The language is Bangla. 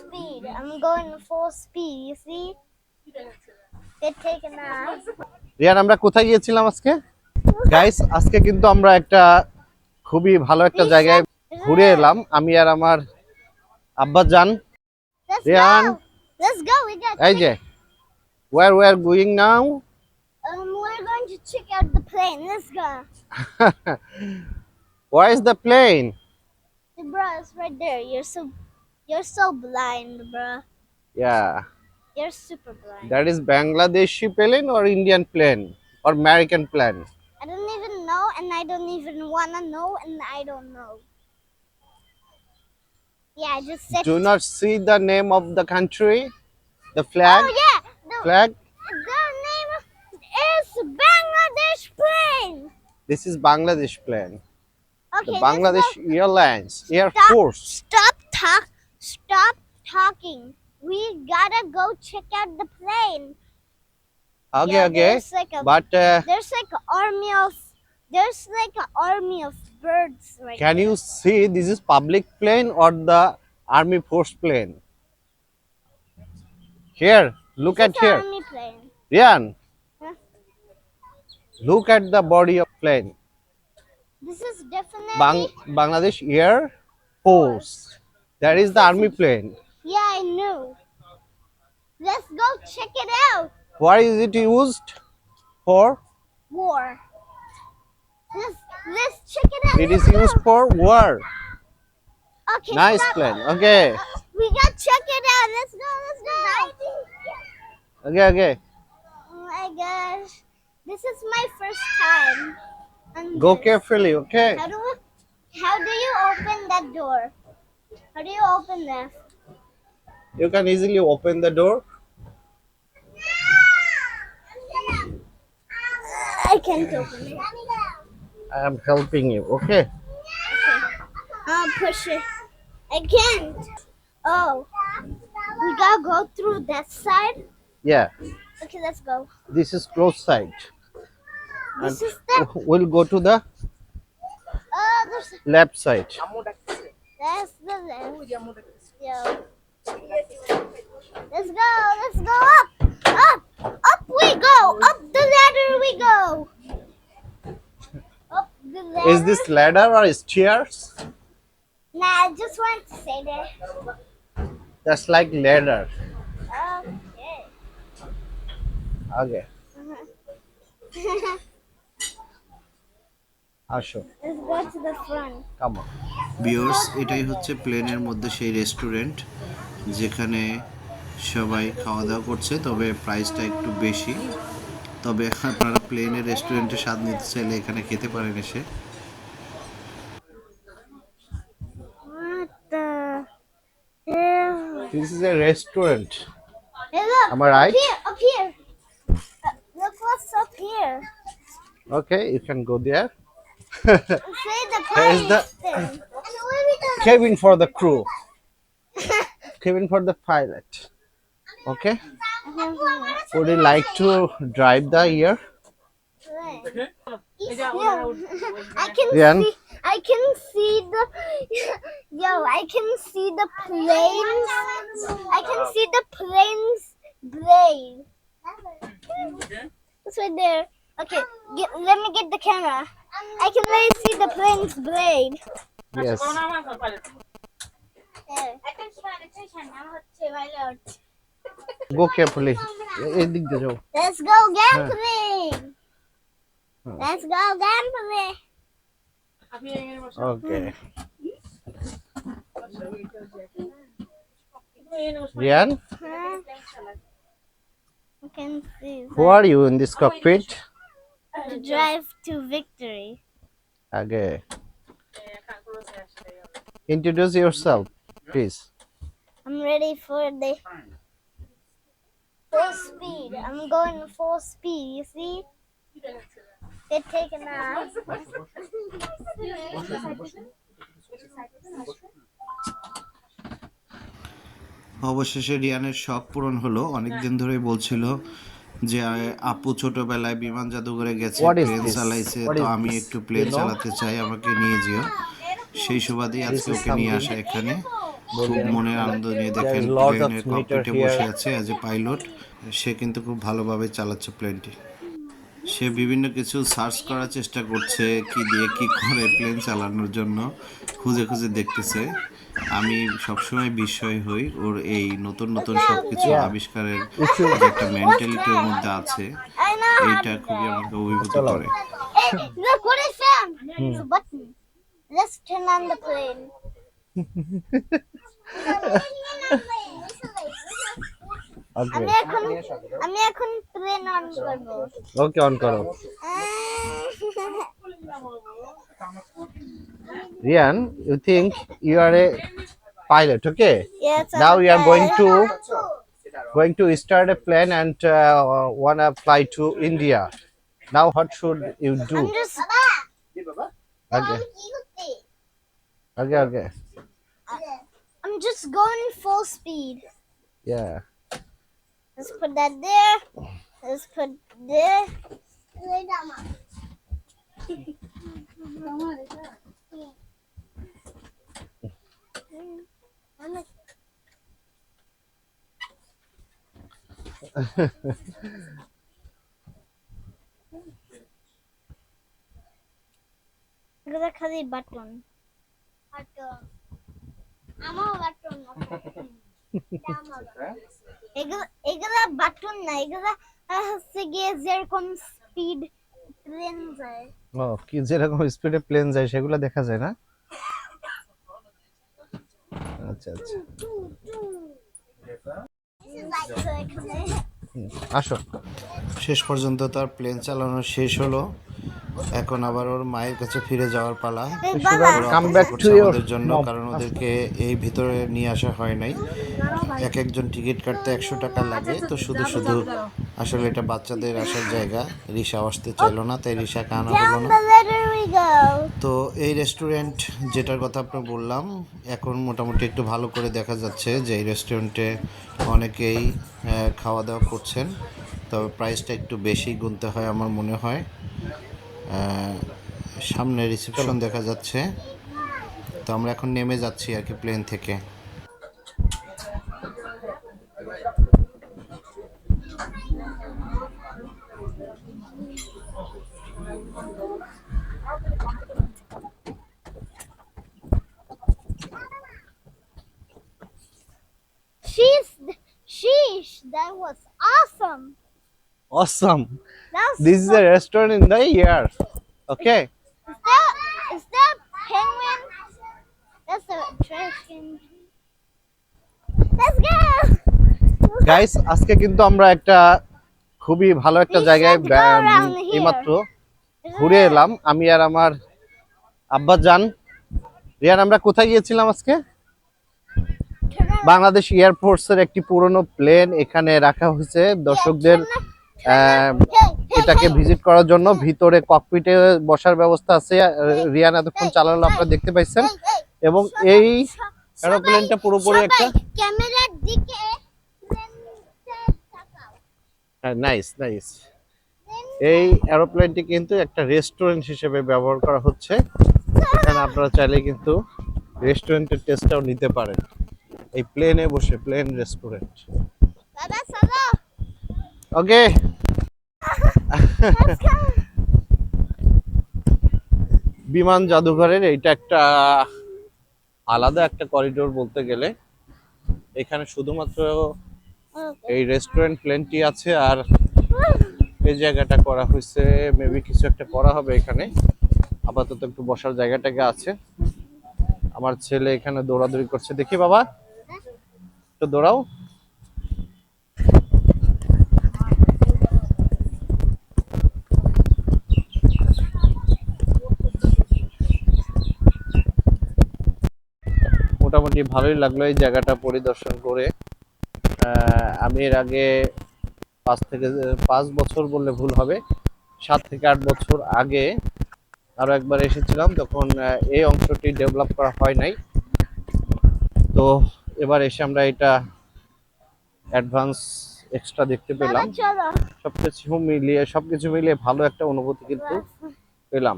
speed. I'm going full speed. You see? They're taking off. Riyan আমরা কোথায় গিয়েছিলাম আজকে গাইস আজকে কিন্তু আমরা একটা খুবই ভালো একটা জায়গায় ঘুরে এলাম আমি আর আমার আব্বা যান Let's go. Let's go. We got. এই যে we're we're going now Um, we're going to check out the plane. Let's go. Where is the plane The bro is right there. You're so, You're so blind, bro. Yeah. You're super blind. That is Bangladeshi plane or Indian plane or American plane. I don't even know, and I don't even wanna know, and I don't know. Yeah, I just said. Do not see the name of the country, the flag. Oh yeah, the, Flag. the name is Bangladesh plane. This is Bangladesh plane. Okay, The Bangladesh Airlines Air Force. Stop talking. Stop talking. We gotta go check out the plane. okay Yeah, okay There's like a but uh, there's like an army of there's like an army of birds right Can you see this is public plane or the army force plane? Here, look there. at here. army plane. Rian, Huh? look at the body of plane. This is definitely Bang Bangladesh Air Force. That is the army plane. Yeah, I know. Let's go check it out. What is it used for? War. Let's let's check it out. It is used for war. Okay. Nice stop. plane. Okay. We gotta check it out. Let's go. Let's go. Okay, okay. Oh my gosh, this is my first time. Go this. carefully, okay? How do we, How do you open that door? How do you open that? You can easily open the door. Uh, I can't open it. I am helping you, okay? I'll push it. I can't. Oh, we gotta go through that side. Yeah. Okay, let's go. This is close side. This And is the. we'll go to the Oh, there's. left side. That's the left. Yo. Let's go. Let's go up. Up. Up we go. Up the ladder we go. Up the ladder. Is this ladder or is stairs? Nah, I just want to say that. That's like ladder. Oh, okay. Okay. আসো Let's go কাম বিয়র্স এটাই হচ্ছে প্লেনের মধ্যে সেই রেস্টুরেন্ট যেখানে সবাই খাওয়া দাওয়া করছে তবে প্রাইসটা একটু বেশি তবে আপনারা প্লেনের রেস্টুরেন্টে স্বাদ নিতে চাইলে এখানে খেতে পারেন এসে? This is a restaurant Hey, look. Am I right? Up here. Up here. Uh, look what's up here. Okay you can go there Say the There is price the- thing. And what we done? cabin for the crew cabin for the pilot okay would you like to drive the year I can Rian? see. I can see the. Yo, I can see the planes. I can see the planes blade. It's right there. Okay, get, let me get the camera. I can really see the plane's blade. Yes. Go carefully. Let's go gambling. Let's go gambling. Okay. Hmm. Rian? Huh? Can see. Who are you in this cockpit? To drive to victory. okay introduce yourself please I'm ready for the full speed. I'm going full speed. You see? They're taking off. অবশেষে রিয়ানের শখ পূরণ হলো অনেকদিন ধরেই বলছিল যে আপু ছোটবেলায় বিমান জাদুঘরে গেছে প্লেন চালাইছে তো আমি একটু প্লেন চালাতে চাই আমাকে নিয়ে যেও। সেই সুবাদেই আজকে ওকে নিয়ে আসা এখানে। খুব মনের আনন্দ নিয়ে দেখেন প্লেনের ককপিটে বসে আছে অ্যাজ এ পাইলট সে কিন্তু খুব ভালোভাবে চালাচ্ছে প্লেনটি সে বিভিন্ন কিছু সার্চ করার চেষ্টা করছে কি দিয়ে কি করে প্লেন চালানোর জন্য খুঁজে খুঁজে দেখতেছে আমি সবসময় বিস্ময় হই ওর এই নতুন নতুন সব কিছু আবিষ্কারের একটা মেন্টালিটির মধ্যে আছে. এইটা খুবই আমাকে অভিভূত করে button. Let's turn on the plane. ওকে আমি এখন আমি এখন প্লেন অন করব ওকে অন করো Ryan you think you are a pilot okay yes, now we are going to going to start a plane and uh, wanna fly to India. Now what should you do? I'm just Okay, okay, okay. I'm just going full speed. Yeah. Let's put that there. Let's put there. এগুলো খালি বাটন আমার বাটন এগুলো এগুলো বাটন না এগুলো হচ্ছে গিয়ে যেরকম স্পিড প্লেন যায় ও কি যেরকম স্পিডে প্লেন যায় সেগুলো দেখা যায় না আচ্ছা আচ্ছা আসো শেষ পর্যন্ত তার প্লেন চালানো শেষ হলো। এখন আবার ওর মায়ের কাছে ফিরে যাওয়ার পালা। আমাদের জন্য কারণ ওদেরকে এই ভিতরে নিয়ে আসা হয় নাই। এক একজন টিকিট কাটতে একশো টাকা লাগে তো শুধু শুধু আসলে এটা বাচ্চাদের আসার জায়গা। রিসা আসতে চাইলো না তাই রিসাকে আনা হলো না। তো এই রেস্টুরেন্ট যেটার কথা আপনার বললাম এখন মোটামুটি একটু ভালো করে দেখা যাচ্ছে যে এই রেস্টুরেন্টে অনেকেই আহ, খাওয়া দাওয়া করছেন। তবে প্রাইসটা একটু বেশি গুনতে হয় আমার মনে হয়। সামনে রিসেপশন দেখা যাচ্ছে তো আমরা এখন নেমে যাচ্ছি আর কি প্লেন থেকে She's, sheesh, that was. Awesome. This is a restaurant in the air. Okay. Is that is that penguin? That's a trash can. Let's go! Guys আজকে কিন্তু আমরা একটা খুবই ভালো একটা We জায়গায় should go around here. এইমাত্র ঘুরে এলাম। আমি আর আমার আব্বা যান রিয়ান আমরা কোথায় গিয়েছিলাম আজকে? বাংলাদেশ এয়ারফোর্সের একটি পুরনো প্লেন এখানে রাখা হয়েছে। দর্শকদের আহ, hey, এটাকে ভিজিট করার জন্য ভিতরে ককপিটে বসার ব্যবস্থা আছে। রিয়ান এতক্ষণ চালালো আপনারা দেখতে পাইছেন. এবং এই এরোপ্লেনটা পুরোপুরি একটা ক্যামেরার দিকে লেন্সে নাইস নাইস এই এরোপ্লেনটি কিন্তু একটা রেস্টুরেন্ট হিসেবে ব্যবহার করা হচ্ছে। এখানে আপনারা চাইলে কিন্তু রেস্টুরেন্টের টেস্টটাও নিতে পারেন। এই প্লেনে বসে প্লেন রেস্টুরেন্ট ওকে বিমান জাদুঘরের এইটা একটা আলাদা একটা করিডোর বলতে গেলে। এখানে শুধুমাত্র এই রেস্টুরেন্ট প্লেনটি আছে আর এই জায়গাটা করা হয়েছে মেবি কিছু একটা করা হবে এখানে। আপাতত একটু বসার জায়গাটাকে আছে। আমার ছেলে এখানে দৌড়াদৌড়ি করছে। দেখি বাবা একটু দৌড়াও। মোটামুটি ভালোই লাগল এই জায়গাটা পরিদর্শন করে। আমি এর আগে পাঁচ থেকে পাঁচ বছর বললে ভুল হবে সাত থেকে আট বছর আগে আরও একবার এসেছিলাম তখন এই অংশটি ডেভেলপ করা হয় নাই। তো এবার এসে আমরা এটা অ্যাডভান্স এক্সট্রা দেখতে পেলাম। চলো। সবকিছু মিলিয়ে সবকিছু মিলিয়ে ভালো একটা অনুভূতি কিন্তু পেলাম।